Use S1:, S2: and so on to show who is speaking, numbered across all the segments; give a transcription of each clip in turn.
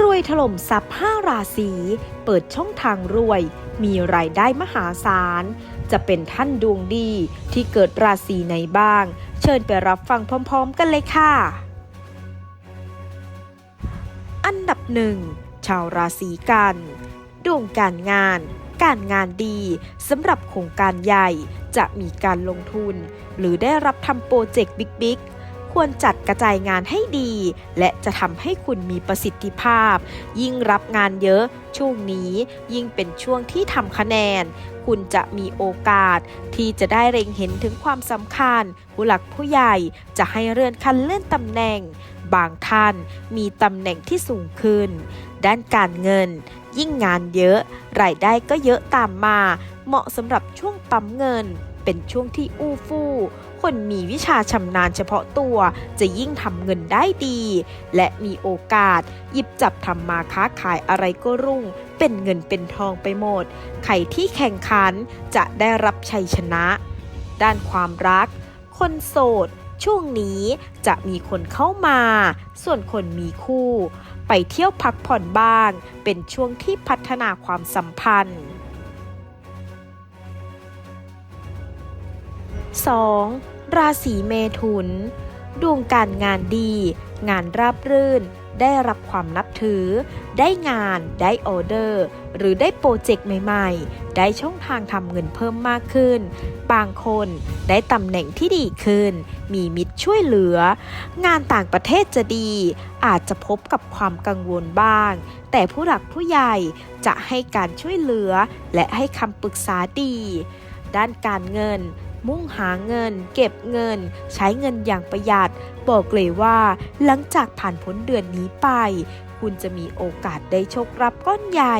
S1: รวยถล่มทรัพย์5ราศีเปิดช่องทางรวย มีรายได้มหาศาล จะเป็นท่านดวงดีที่เกิดราศีไหนบ้าง เชิญไปรับฟังพร้อมๆ กันเลยค่ะ อันดับหนึ่งชาวราศีกัน ดวงการงาน การงานดีสำหรับโครงการใหญ่จะมีการลงทุน หรือได้รับทำโปรเจกต์บิ๊กๆ ควรจัดกระจายงานให้ดี และจะทำให้คุณมีประสิทธิภาพ ยิ่งรับงานเยอะ ช่วงนี้ยิ่งเป็นช่วงที่ทำคะแนน คุณจะมีโอกาส ที่จะได้เร็งเห็นถึงความสำคัญ ผู้หลักผู้ใหญ่จะให้เลื่อนขั้นเลื่อนตำแหน่ง บางท่านมีตำแหน่งที่สูงขึ้น ด้านการเงิน ยิ่งงานเยอะ รายได้ก็เยอะตามมา เหมาะสำหรับช่วงปั๊มเงินเป็นช่วงที่อู้ฟู่ คนมีวิชาชำนาญเฉพาะตัว จะยิ่งทำเงินได้ดี และมีโอกาส หยิบจับทำมาค้าขายอะไรก็รุ่ง เป็นเงินเป็นทองไปหมด ใครที่แข่งขันจะได้รับชัยชนะ ด้านความรัก คนโสดช่วงนี้จะมีคนเข้ามา ส่วนคนมีคู่ ไปเที่ยวพักผ่อนบ้าง เป็นช่วงที่พัฒนาความสัมพันธ์ 2. ราศีเมถุน ดวงการงานดี งานราบรื่น ได้รับความนับถือ ได้งานได้ออเดอร์ หรือได้โปรเจกต์ใหม่ๆ ได้ช่องทางทำเงินเพิ่มมากขึ้น บางคนได้ตำแหน่งที่ดีขึ้น มีมิตรช่วยเหลือ งานต่างประเทศจะดี อาจจะพบกับความกังวลบ้าง แต่ผู้หลักผู้ใหญ่จะให้การช่วยเหลือ และให้คำปรึกษาดี ด้านการเงิน มุ่งหาเงิน เก็บเงิน ใช้เงินอย่างประหยัด บอกเลยว่า หลังจากผ่านพ้นเดือนนี้ไป คุณจะมีโอกาสได้โชครับก้อนใหญ่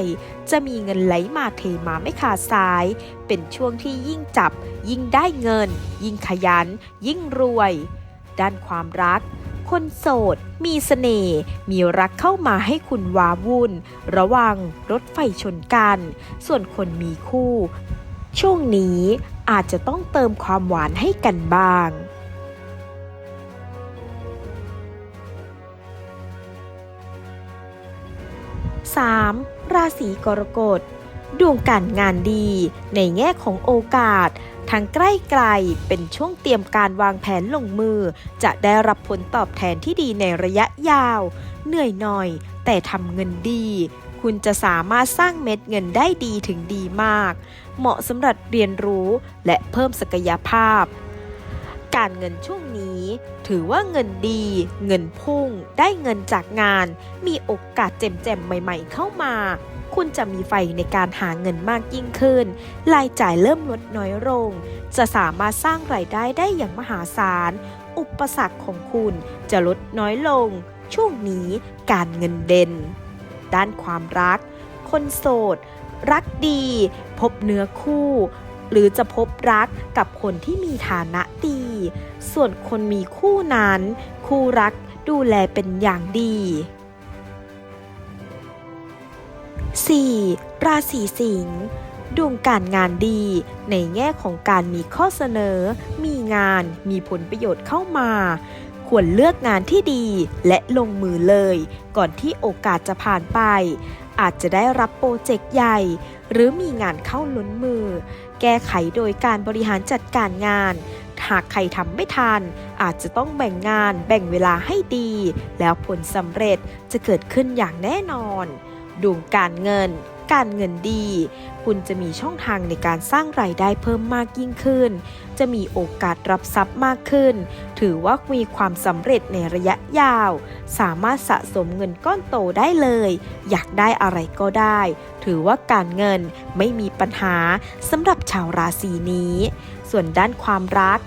S1: จะมีเงินไหลมาเทมาไม่ขาดสาย เป็นช่วงที่ยิ่งจับ ยิ่งได้เงิน ยิ่งขยัน ยิ่งรวย ด้านความรักคนโสด มีเสน่ห์มีรักเข้ามาให้คุณว้าวุ่น ระวังรถไฟชนกัน ส่วนคนมีคู่ ช่วงนี้ อาจจะต้องเติมความหวานให้กันบ้าง 3. ราศีกรกฎ ดวงการงานดี ในแง่ของโอกาสทางใกล้ไกลเป็นช่วงเตรียมการวางแผนลงมือ จะได้รับผลตอบแทนที่ดีในระยะยาว เหนื่อยหน่อย แต่ทำเงินดี คุณจะสามารถสร้างเม็ดเงินได้ดีถึงดีมาก เหมาะสำหรับเรียนรู้และเพิ่มศักยภาพ การเงินช่วงนี้ ถือว่าเงินดี เงินพุ่ง ได้เงินจากงาน มีโอกาสแจ่มๆใหม่ๆเข้ามา คุณจะมีไฟในการหาเงินมากยิ่งขึ้น รายจ่ายเริ่มลดน้อยลง จะสามารถสร้างรายได้ได้อย่างมหาศาล อุปสรรคของคุณจะลดน้อยลงช่วงนี้การเงินเด่น ด้านความรัก คนโสด รักดี พบเนื้อคู่ หรือจะพบรักกับคนที่มีฐานะดี ส่วนคนมีคู่นั้น คู่รักดูแลเป็นอย่างดี 4. ราศีสิงห์ดวงการงานดีในแง่ของการมีข้อเสนอ มีงาน มีผลประโยชน์เข้ามา ควรเลือกงานที่ดีและลงมือเลย ก่อนที่โอกาสจะผ่านไป อาจจะได้รับโปรเจกต์ใหญ่ หรือมีงานเข้าล้นมือ แก้ไขโดยการบริหารจัดการงาน หากใครทำไม่ทัน อาจจะต้องแบ่งงานแบ่งเวลาให้ดี แล้วผลสำเร็จจะเกิดขึ้นอย่างแน่นอน ดวงการเงิน การเงินดี คุณจะมีช่องทางในการสร้างรายได้เพิ่มมากยิ่งขึ้น จะมีโอกาสรับทรัพย์มากขึ้น ถือว่ามีความสำเร็จในระยะยาว สามารถสะสมเงินก้อนโตได้เลย อยากได้อะไรก็ได้ ถือว่าการเงินไม่มีปัญหาสำหรับชาวราศีนี้ ส่วนด้านความรัก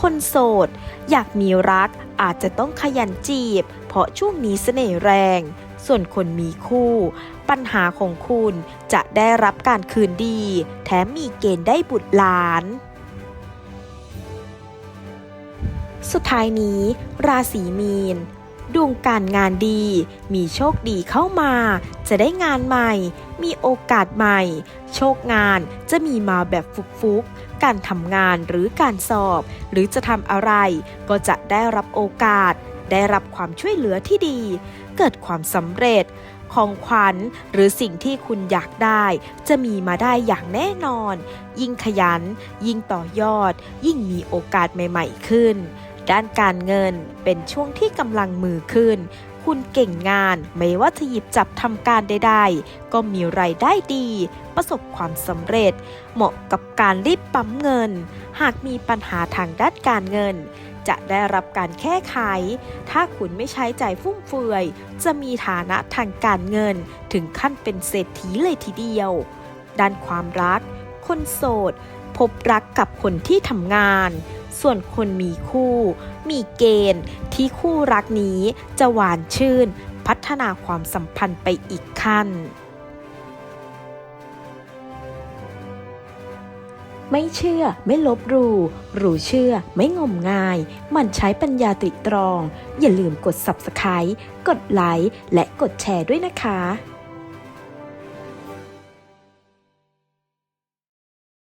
S1: คนโสด อยากมีรักอาจจะต้องขยันจีบ เพราะช่วงนี้เสน่ห์แรง ส่วนคนมีคู่ ปัญหาของคุณจะได้รับการคืนดี แถมมีเกณฑ์ได้บุตรหลาน สุดท้ายนี้ ราศีมีน ดวงการงานดี มีโชคดีเข้ามา จะได้งานใหม่ มีโอกาสใหม่ โชคงานจะมีมาแบบฟุกๆการทำงานหรือการสอบ หรือจะทำอะไรก็จะได้รับโอกาส ได้รับความช่วยเหลือที่ดี เกิดความสำเร็จ ของขวัญหรือสิ่งที่คุณอยากได้ จะมีมาได้อย่างแน่นอน ยิ่งขยัน ยิ่งต่อยอด ยิ่งมีโอกาสใหม่ ๆ ขึ้น ด้านการเงินเป็นช่วงที่กำลังมือขึ้น คุณเก่งงาน ไม่ว่าจะหยิบจับทำการใดๆ ก็มีไรายได้ดี ประสบความสำเร็จ เหมาะกับการรีบปั๊มเงิน หากมีปัญหาทางด้านการเงิน จะได้รับการแก้ไข ถ้าคุณไม่ใช้ใจายฟุ่มเฟือย จะมีฐานะทางการเงิน ถึงขั้นเป็นเศรษฐีเลยทีเดียว ด้านความรัก คนโสด พบรักกับคนที่ทำงาน ส่วนคนมีคู่ มีเกณฑ์ที่คู่รักนี้จะหวานชื่น พัฒนาความสัมพันธ์ไปอีกขั้น ไม่เชื่อไม่ลบหลู่รู้เชื่อไม่งมงาย มันใช้ปัญญาตริตรอง อย่าลืมกด Subscribe กดไลค์และกดแชร์ด้วยนะคะ